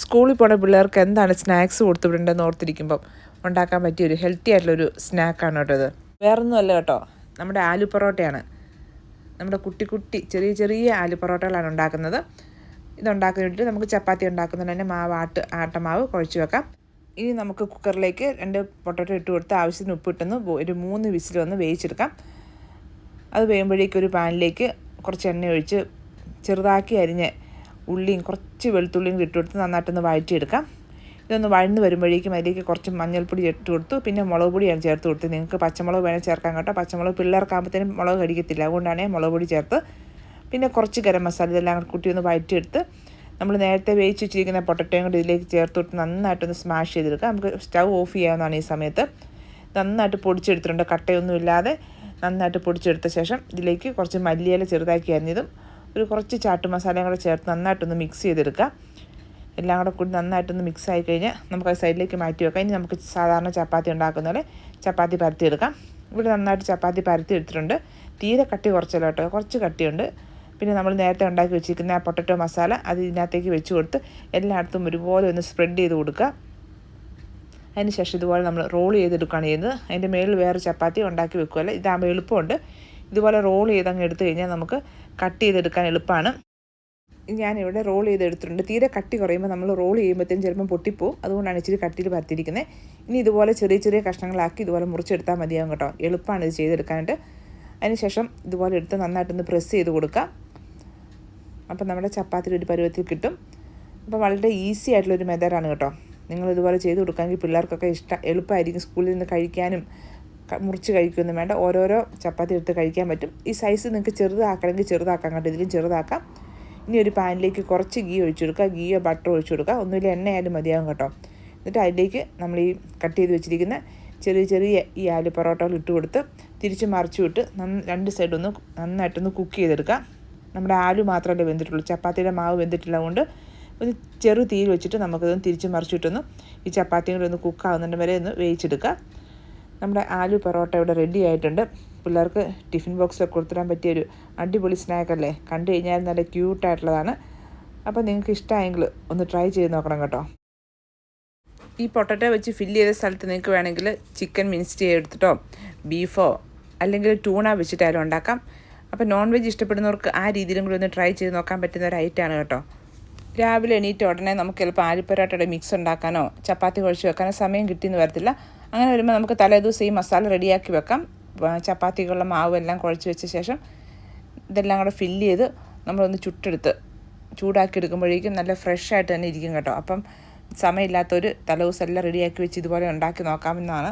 സ്കൂളിൽ പോണ പിള്ളേർക്ക് എന്താണ് സ്നാക്സ് കൊടുത്തുവിടേണ്ടതെന്ന് ഓർത്തിരിക്കുമ്പം ഉണ്ടാക്കാൻ പറ്റിയ ഒരു ഹെൽത്തി ആയിട്ടുള്ളൊരു സ്നാക്കാണ് കേട്ടോ ഇത്. വേറൊന്നുമല്ല കേട്ടോ നമ്മുടെ ആലു പൊറോട്ടയാണ്. നമ്മുടെ കുട്ടി കുട്ടി ചെറിയ ചെറിയ ആലു പൊറോട്ടകളാണ് ഉണ്ടാക്കുന്നത്. ഇതുണ്ടാക്കി വേണ്ടിയിട്ട് നമുക്ക് ചപ്പാത്തി ഉണ്ടാക്കുന്നതിന് തന്നെ മാവ് ആട്ട് ആട്ടമാവ് കുഴച്ച് വെക്കാം. ഇനി നമുക്ക് കുക്കറിലേക്ക് രണ്ട് പൊട്ടറ്റോ ഇട്ട് കൊടുത്ത് ആവശ്യത്തിന് ഉപ്പിട്ടൊന്ന് ഒരു മൂന്ന് വിസിൽ വന്ന് വേവിച്ചെടുക്കാം. അത് വേകുമ്പോഴേക്കും ഒരു പാനിലേക്ക് കുറച്ച് എണ്ണ ഒഴിച്ച് ചെറുതാക്കി അരിഞ്ഞ് ഉള്ളിയും കുറച്ച് വെളുത്തുള്ളിയും ഇട്ട് കൊടുത്ത് നന്നായിട്ടൊന്ന് വഴറ്റിയെടുക്കാം. ഇതൊന്ന് വഴന്ന് വരുമ്പോഴേക്കും അതിലേക്ക് കുറച്ച് മഞ്ഞൾപ്പൊടി ഇട്ട് കൊടുത്തു. പിന്നെ മുളക് പൊടിയാണ് ചേർത്ത് കൊടുത്തത്. നിങ്ങൾക്ക് പച്ചമുളക് വേണേൽ ചേർക്കാൻ കേട്ടോ. പച്ചമുളക് പിള്ളേർക്കാകുമ്പോഴത്തേനും മുളക് കടിക്കത്തില്ല. അതുകൊണ്ടാണ് മുളക് പൊടി ചേർത്ത്. പിന്നെ കുറച്ച് ഗരം മസാല ഇതെല്ലാം കൂടി കുട്ടി ഒന്ന് വഴറ്റിയെടുത്ത് നമ്മൾ നേരത്തെ വേവിച്ച് വെച്ചിരിക്കുന്ന പൊട്ടറ്റോയും കൂടി ഇതിലേക്ക് ചേർത്ത് കൊടുത്ത് നന്നായിട്ടൊന്ന് സ്മാഷ് ചെയ്തെടുക്കാം നമുക്ക് സ്റ്റൗ ഓഫ് ചെയ്യാവുന്നതാണ് ഈ സമയത്ത്. നന്നായിട്ട് പൊടിച്ചെടുത്തിട്ടുണ്ട്. കട്ടയൊന്നും ഇല്ലാതെ നന്നായിട്ട് പൊടിച്ചെടുത്ത ശേഷം ഇതിലേക്ക് കുറച്ച് മല്ലിയില ചെറുതാക്കി അരിഞ്ഞതും ഒരു കുറച്ച് ചാട്ട് മസാലയും കൂടെ ചേർത്ത് നന്നായിട്ടൊന്ന് മിക്സ് ചെയ്തെടുക്കുക. എല്ലാം കൂടെ കൂടി നന്നായിട്ടൊന്ന് മിക്സ് ആയി കഴിഞ്ഞാൽ നമുക്ക് അത് സൈഡിലേക്ക് മാറ്റി വെക്കാം. ഇനി നമുക്ക് സാധാരണ ചപ്പാത്തി ഉണ്ടാക്കുന്ന പോലെ ചപ്പാത്തി പരത്തിയെടുക്കാം. ഇവിടെ നന്നായിട്ട് ചപ്പാത്തി പരത്തി എടുത്തിട്ടുണ്ട് തീരെ കട്ടി കുറച്ചല്ല കേട്ടോ. കുറച്ച് കട്ടിയുണ്ട്. പിന്നെ നമ്മൾ നേരത്തെ ഉണ്ടാക്കി വെച്ചിരിക്കുന്ന ആ പൊട്ടറ്റോ മസാല അത് ഇതിനകത്തേക്ക് വെച്ച് കൊടുത്ത് എല്ലായിടത്തും ഒരുപോലെ ഒന്ന് സ്പ്രെഡ് ചെയ്ത് കൊടുക്കുക. അതിന് ശേഷം ഇതുപോലെ നമ്മൾ റോൾ ചെയ്തെടുക്കുകയാണ് ചെയ്യുന്നത്. അതിന്റെ മേളിൽ വേറെ ചപ്പാത്തി ഉണ്ടാക്കി വെക്കുമല്ലോ ഇതാകുമ്പോൾ എളുപ്പമുണ്ട്. ഇതുപോലെ റോൾ ചെയ്ത് അങ്ങ് എടുത്തു കഴിഞ്ഞാൽ നമുക്ക് കട്ട് ചെയ്തെടുക്കാൻ എളുപ്പമാണ് ഞാനിവിടെ റോൾ ചെയ്തെടുത്തിട്ടുണ്ട്. തീരെ കട്ടി കുറയുമ്പോൾ നമ്മൾ റോൾ ചെയ്യുമ്പോഴത്തേക്കും ചിലപ്പം പൊട്ടിപ്പോവും. അതുകൊണ്ടാണ് ഇച്ചിരി കട്ടിയിൽ പരത്തിയിരിക്കുന്നത് ഇനി ഇതുപോലെ ചെറിയ ചെറിയ കഷ്ണങ്ങളാക്കി ഇതുപോലെ മുറിച്ചെടുത്താൽ മതിയാകും കേട്ടോ. എളുപ്പമാണ് ഇത് ചെയ്തെടുക്കാനായിട്ട്. അതിനുശേഷം ഇതുപോലെ എടുത്ത് നന്നായിട്ടൊന്ന് പ്രസ് ചെയ്ത് കൊടുക്കാം. അപ്പം നമ്മുടെ ചപ്പാത്തിയുടെ ഒരു പരുവത്തിൽ കിട്ടും. അപ്പോൾ വളരെ ഈസി ആയിട്ടുള്ളൊരു മെത്തേഡാണ് കേട്ടോ. നിങ്ങൾ ഇതുപോലെ ചെയ്ത് കൊടുക്കാമെങ്കിൽ പിള്ളേർക്കൊക്കെ ഇഷ്ടം എളുപ്പമായിരിക്കും സ്കൂളിൽ നിന്ന് കഴിക്കാനും. മുറിച്ച് കഴിക്കുകയൊന്നും വേണ്ട. ഓരോരോ ചപ്പാത്തി എടുത്ത് കഴിക്കാൻ പറ്റും. ഈ സൈസ് നിങ്ങൾക്ക് ചെറുതാക്കണമെങ്കിൽ ചെറുതാക്കാം കേട്ടോ ഇതിലും ചെറുതാക്കാം. ഇനി ഒരു പാനിലേക്ക് കുറച്ച് ഗീ ഒഴിച്ചു കൊടുക്കുക. ഗീയോ ബട്ടർ ഒഴിച്ചു കൊടുക്കുക. ഒന്നുമില്ല എണ്ണയായാലും മതിയാകും കേട്ടോ. എന്നിട്ട് അതിലേക്ക് നമ്മൾ ഈ കട്ട് ചെയ്ത് വെച്ചിരിക്കുന്ന ചെറിയ ചെറിയ ഈ ആലു പൊറോട്ടകൾ ഇട്ട് കൊടുത്ത് തിരിച്ച് മറിച്ചു വിട്ട് രണ്ട് സൈഡൊന്ന് നന്നായിട്ടൊന്ന് കുക്ക് ചെയ്തെടുക്കുക. നമ്മുടെ ആലു മാത്രമല്ലേ വെന്തിട്ടുള്ളൂ. ചപ്പാത്തിയുടെ മാവ് വെന്തിട്ടില്ല കൊണ്ട് ഒന്ന് ചെറു തീയിൽ വെച്ചിട്ട് നമുക്കതൊന്ന് തിരിച്ച് മറിച്ചിട്ടൊന്ന് ഈ ചപ്പാത്തിയും കൂടി ഒന്ന് കുക്കാവുന്നതിന്റെ വരെ ഒന്ന് വേവിച്ചെടുക്കുക. നമ്മുടെ ആലു പൊറോട്ട ഇവിടെ റെഡി ആയിട്ടുണ്ട്. പിള്ളേർക്ക് ടിഫിൻ ബോക്സിലൊക്കെ കൊടുത്തിടാൻ പറ്റിയൊരു അടിപൊളി സ്നാക്കല്ലേ കണ്ടു കഴിഞ്ഞാൽ നല്ല ക്യൂട്ടായിട്ടുള്ളതാണ് അപ്പോൾ നിങ്ങൾക്ക് ഇഷ്ടമായെങ്കിൽ ഒന്ന് ട്രൈ ചെയ്ത് നോക്കണം കേട്ടോ. ഈ പൊട്ടറ്റോ വെച്ച് ഫില്ല് ചെയ്ത സ്ഥലത്ത് നിങ്ങൾക്ക് വേണമെങ്കിൽ ചിക്കൻ മിൻസ്റ്റ് ചെയ്തെടുത്തിട്ടോ ബീഫോ അല്ലെങ്കിൽ ടൂണ വെച്ചിട്ടായാലും ഉണ്ടാക്കാം. അപ്പോൾ നോൺ വെജ് ഇഷ്ടപ്പെടുന്നവർക്ക് ആ രീതിയിലും കൂടി ഒന്ന് ട്രൈ ചെയ്ത് നോക്കാൻ പറ്റുന്ന ഒരു ഐറ്റമാണ് കേട്ടോ. രാവിലെ എണീറ്റ ഉടനെ നമുക്ക് ചിലപ്പോൾ ആലിപ്പൊരാട്ടയുടെ മിക്സ് ഉണ്ടാക്കാനോ ചപ്പാത്തി കുഴച്ച് വെക്കാനോ സമയം കിട്ടിയെന്ന് വരത്തില്ല. അങ്ങനെ വരുമ്പോൾ നമുക്ക് തലേദിവസം ഈ മസാല റെഡിയാക്കി വെക്കാം. ചപ്പാത്തിക്കുള്ള മാവ് എല്ലാം കുഴച്ച് വെച്ച ശേഷം ഇതെല്ലാം കൂടെ ഫില്ല് ചെയ്ത് നമ്മളൊന്ന് ചുട്ടെടുത്ത് ചൂടാക്കി എടുക്കുമ്പോഴേക്കും നല്ല ഫ്രഷ് ആയിട്ട് തന്നെ ഇരിക്കും കേട്ടോ. അപ്പം സമയമില്ലാത്തൊരു തലേദിവസം എല്ലാം റെഡിയാക്കി വെച്ച് ഇതുപോലെ ഉണ്ടാക്കി നോക്കാമെന്നാണ്